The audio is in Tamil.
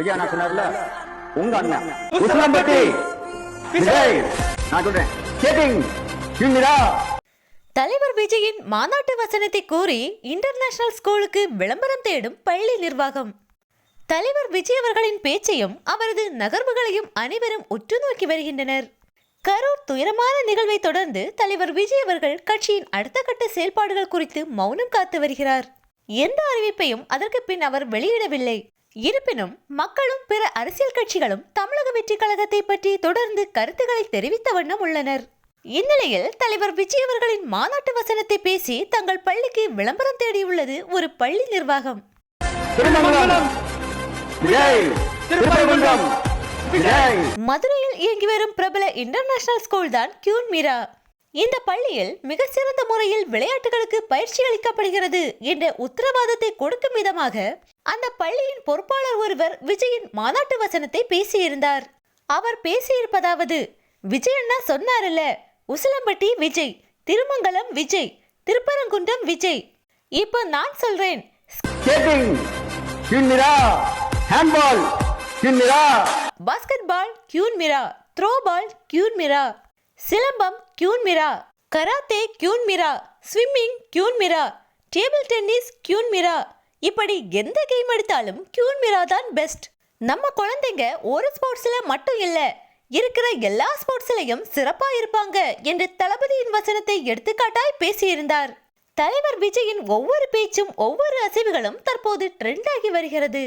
விஜய் அண்ணா சொன்னார்ல உங்க அண்ணன் உசிலம்பட்டி. விஜய் நான் சொல்றேன். தலைவர் விஜயின் மாநாட்டு வசனத்தை கூறி இன்டர்நேஷனல் ஸ்கூலுக்கு விளம்பரம் தேடும் பள்ளி நிர்வாகம். தலைவர் விஜய் அவர்களின் பேச்சையும் அவரது நகர்வுகளையும் அனைவரும் உற்று நோக்கி வருகின்றனர். கரூர் துயரமான நிகழ்வை தொடர்ந்து தலைவர் விஜய் அவர்கள் கட்சியின் அடுத்த கட்ட செயல்பாடுகள் குறித்து மௌனம் காத்து வருகிறார். எந்த அறிவிப்பையும் அதற்கு பின் அவர் வெளியிடவில்லை. இருப்பினும் மக்களும் பிற அரசியல் கட்சிகளும் தமிழக வெற்றி கழகத்தை பற்றி தொடர்ந்து கருத்துக்களை தெரிவித்த வண்ணம் உள்ளனர். இந்நிலையில் தலைவர் விஜய் அவர்களின் மாநாட்டு வசனத்தை பேசி தங்கள் பள்ளிக்கு விளம்பரம் தேடியுள்ளது ஒரு பள்ளி நிர்வாகம். மதுரையில் இயங்கி வரும் பிரபல இன்டர்நேஷனல் ஸ்கூல் தான் கியூன் மீரா. இந்த பள்ளியில் மிக சிறந்த முறையில் விளையாட்டுகளுக்கு பயிற்சி அளிக்கப்படுகிறது என்ற உத்தரவாதத்தை கொடுக்கும் விதமாக அந்த பள்ளியின் பொறுப்பாளர் ஒருவர் விஜயின் மாநாட்டு வசனத்தை பேசியிருந்தார். அவர் பேசியிருப்பதாவது விஜய் அண்ணா சொன்னார்ல உசிலம்பட்டி விஜய் திருமங்கலம் விஜய் திருப்பரங்குன்றம் விஜய். இப்போ நான் சொல்றேன். பாஸ்கெட் பால் கியூன் மிரா த்ரோ பால் கியூன் மிரா சிலம்பம் கியூன் மிரா கராத்தே கியூன் மிரா ஸ்விம்மிங் கியூன் மிரா டேபிள் டென்னிஸ் கியூன் மிரா இப்படி எந்த கேம் எடுத்தாலும் கியூன் மிரா தான் பெஸ்ட் நம்ம குழந்தைங்க ஒரு ஸ்போர்ட்ஸில் மட்டும் இல்லை இருக்கிற எல்லா ஸ்போர்ட்ஸ்லையும் சிறப்பாக இருப்பாங்க என்று தளபதியின் வசனத்தை எடுத்துக்காட்டாய் பேசியிருந்தார். தலைவர் விஜயின் ஒவ்வொரு பேச்சும் ஒவ்வொரு அசைவுகளும் தற்போது ட்ரெண்ட் ஆகி வருகிறது.